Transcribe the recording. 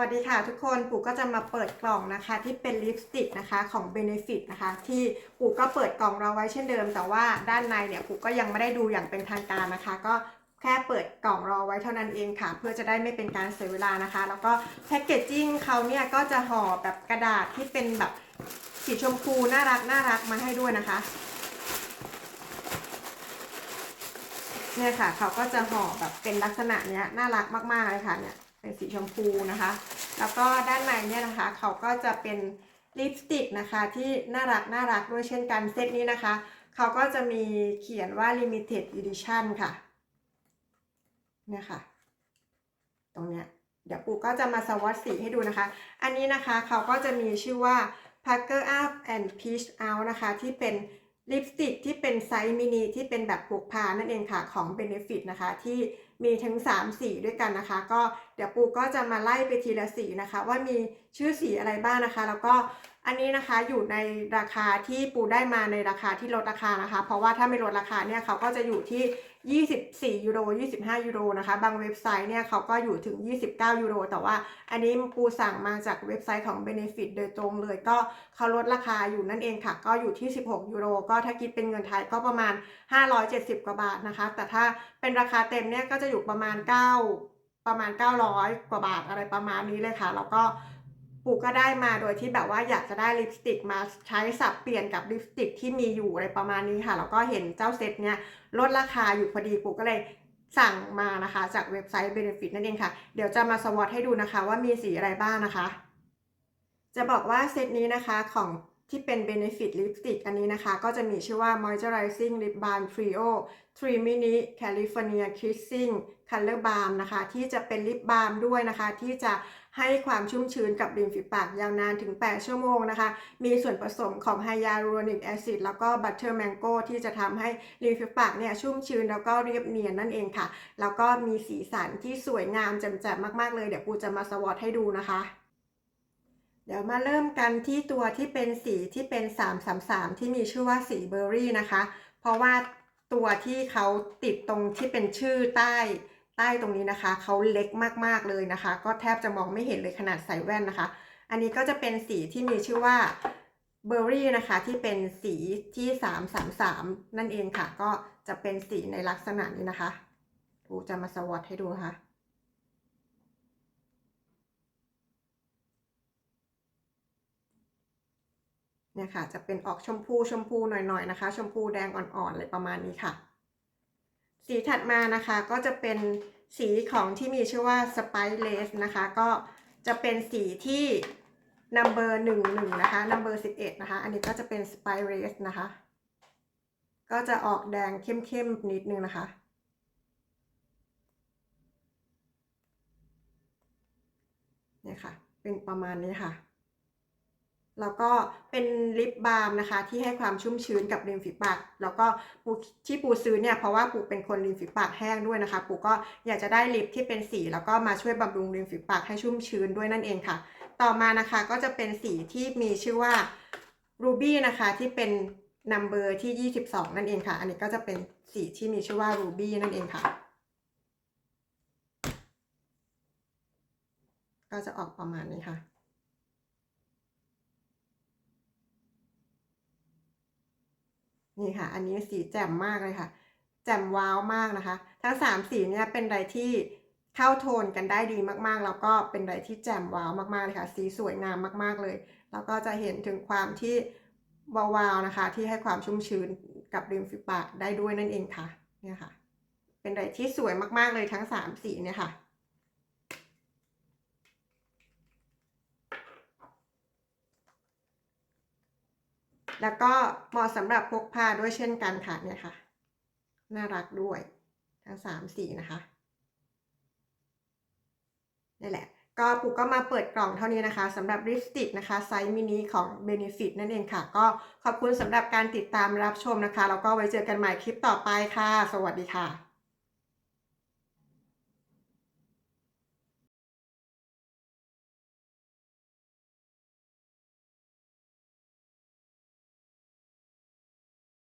วัสดีค่ะทุกคนปู่ก็จะมาเปิดกล่องนะคะ ที่เป็นลิปสติกนะคะของ Benefit นะคะ ที่ปู่ก็เปิดกล่องเราไว้เช่นเดิม แต่ว่าด้านในเนี่ยปู่ก็ยังไม่ได้ดูอย่างเป็นทางการนะคะ ก็แค่เปิดกล่องรอไว้เท่านั้นเองค่ะ เพื่อจะได้ไม่เป็นการเสียเวลานะคะ แล้วก็แพคเกจจิ้งเขาเนี่ยก็จะห่อแบบกระดาษที่เป็นแบบสีชมพูน่ารักน่ารักมาให้ด้วยนะคะเนี่ยค่ะเขาก็จะห่อแบบเป็นลักษณะเนี้ยน่ารักมากๆเลยค่ะเนี่ย เป็นสีชมพูนะคะ แล้วก็ด้านในเนี่ยนะคะเขาก็จะเป็นลิปสติกนะคะที่น่ารักน่ารักด้วยเช่นกันเซตนี้นะคะเขาก็จะมีเขียนว่า limited edition ค่ะเนี่ยค่ะ ตรงเนี้ยเดี๋ยวปูก็จะมาสวอตสีให้ดูนะคะ อันนี้นะคะเขาก็จะมีชื่อว่า Pucker Up and Peach Out นะคะ ที่เป็นลิปสติกที่เป็นไซส์มินิที่เป็นแบบพกพานั่นเองค่ะของ Benefit นะคะที่ มีทั้ง 3 สีด้วยกันนะคะ ก็เดี๋ยวปูก็จะมาไล่ไปทีละสีนะคะ ว่ามีชื่อสีอะไรบ้างนะคะ แล้วก็ อันนี้นะคะอยู่ในราคาที่ปูได้มาในราคาที่ลดราคานะคะ เพราะว่าถ้าไม่ลดราคาเนี่ยเขาก็จะอยู่ที่ 24 ยูโร 25 ยูโรนะคะ บางเว็บไซต์เนี่ยเขาก็อยู่ถึง 29 ยูโร แต่ว่าอันนี้ปูสั่งมาจากเว็บไซต์ของ Benefit โดยตรงเลยก็เขาลดราคาอยู่นั่นเองค่ะ ก็อยู่ที่ 16 ยูโร ก็ถ้าคิดเป็นเงินไทยก็ประมาณ 570 กว่าบาทนะคะ แต่ถ้าเป็นราคาเต็มเนี่ยก็จะอยู่ประมาณ 9 ประมาณ 900 กว่าบาทอะไรประมาณนี้เลยค่ะ แล้วก็ ปูก็ได้มาโดยที่แบบว่าอยากจะได้ลิปสติกมาใช้สับเปลี่ยนกับลิปสติกที่มีอยู่อะไรประมาณนี้ค่ะ แล้วก็เห็นเจ้าเซตเนี้ยลดราคาอยู่พอดีปูก็เลยสั่งมานะคะ จากเว็บไซต์ Benefit นั่นเองค่ะ เดี๋ยวจะมาสวอตให้ดูนะคะว่ามีสีอะไรบ้างนะคะ จะบอกว่าเซตนี้นะคะของ ที่เป็น Benefit Lipstick อันนี้นะคะ ก็จะมีชื่อว่า Moisturizing Lip Balm Trio 3 Mini California Kissing Color Balm นะคะ ที่จะเป็นลิปบาล์มด้วยนะคะ ที่จะให้ความชุ่มชื้นกับริมฝีปากยาวนานถึง 8 ชั่วโมงนะคะ มีส่วนผสมของไฮยาลูโรนิกแอซิดแล้วก็บัตเตอร์แมงโก้ที่จะทำให้ริมฝีปากเนี่ยชุ่มชื้นแล้วก็เรียบเนียนนั่นเองค่ะ แล้วก็มีสีสันที่สวยงามแจ่มๆมากๆเลย เดี๋ยวปูจะมาสวอตให้ดูนะคะ เดี๋ยวมาเริ่มกันที่ตัวที่เป็นสีที่เป็น 333 ที่มีชื่อว่าสีเบอร์รี่นะคะ เพราะว่าตัวที่เขาติดตรงที่เป็นชื่อใต้ใต้ตรงนี้นะคะ เขาเล็กมากๆเลยนะคะ ก็แทบจะมองไม่เห็นเลยขนาดใส่แว่นนะคะ อันนี้ก็จะเป็นสีที่มีชื่อว่าเบอร์รี่นะคะที่เป็นสีที่ 333 นั่นเองค่ะ ก็จะเป็นสีในลักษณะนี้นะคะปูจะมาสวอตให้ดูนะคะ เนี่ยค่ะจะเป็นออกชมพูชมพูหน่อยๆนะคะ ชมพูแดงอ่อนๆอะไรประมาณนี้ค่ะ สีถัดมานะคะก็จะเป็นสีของที่มีชื่อว่า Spice Lace นะคะ ก็จะเป็นสีที่ number หนึ่งหนึ่งนะคะ number สิบเอ็ดนะคะ อันนี้ก็จะเป็น Spice Lace นะคะ ก็จะออกแดงเข้มๆนิดนึงนะคะ เนี่ยค่ะ เป็นประมาณนี้ค่ะ แล้วก็เป็นลิปบาล์มนะคะ ที่ให้ความชุ่มชื้นกับริมฝีปาก แล้วก็ปูที่ปูซื้อเนี่ยเพราะว่าปูเป็นคนริมฝีปากแห้งด้วยนะคะ ปูก็อยากจะได้ลิปที่เป็นสีแล้วก็มาช่วยบำรุงริมฝีปากให้ชุ่มชื้นด้วยนั่นเองค่ะ ต่อมานะคะก็จะเป็นสีที่มีชื่อว่า Ruby นะคะที่เป็น number ที่ 22 นั่นเองค่ะ อันนี้ก็จะเป็นสีที่มีชื่อว่า Ruby นั่นเองค่ะ ก็จะออกประมาณนี้ค่ะ นี่ค่ะ อันนี้สีแจ่มมากเลยค่ะ แจ่มว้าวมากนะคะ ทั้งสามสีเนี่ยเป็นอะไรที่เข้าโทนกันได้ดีมากๆ แล้วก็เป็นอะไรที่แจ่มว้าวมากๆเลยค่ะ สีสวยงามมากๆเลย แล้วก็จะเห็นถึงความที่วาวๆนะคะ ที่ให้ความชุ่มชื้นกับริมฝีปากได้ด้วยนั่นเองค่ะ เนี่ยค่ะ เป็นอะไรที่สวยมากๆเลยทั้งสามสีเนี่ยค่ะ แล้วก็เหมาะสำหรับพกพาด้วยเช่นกันค่ะเนี่ยค่ะ น่ารักด้วย ทั้งสามสีนะคะนี่แหละ ก็ปูก็มาเปิดกล่องเท่านี้นะคะสำหรับลิปสติกนะคะไซส์มินิของ Benefit นั่นเองค่ะ ก็ขอบคุณสำหรับการติดตามรับชมนะคะ แล้วก็ไว้เจอกันใหม่คลิปต่อไปค่ะ สวัสดีค่ะ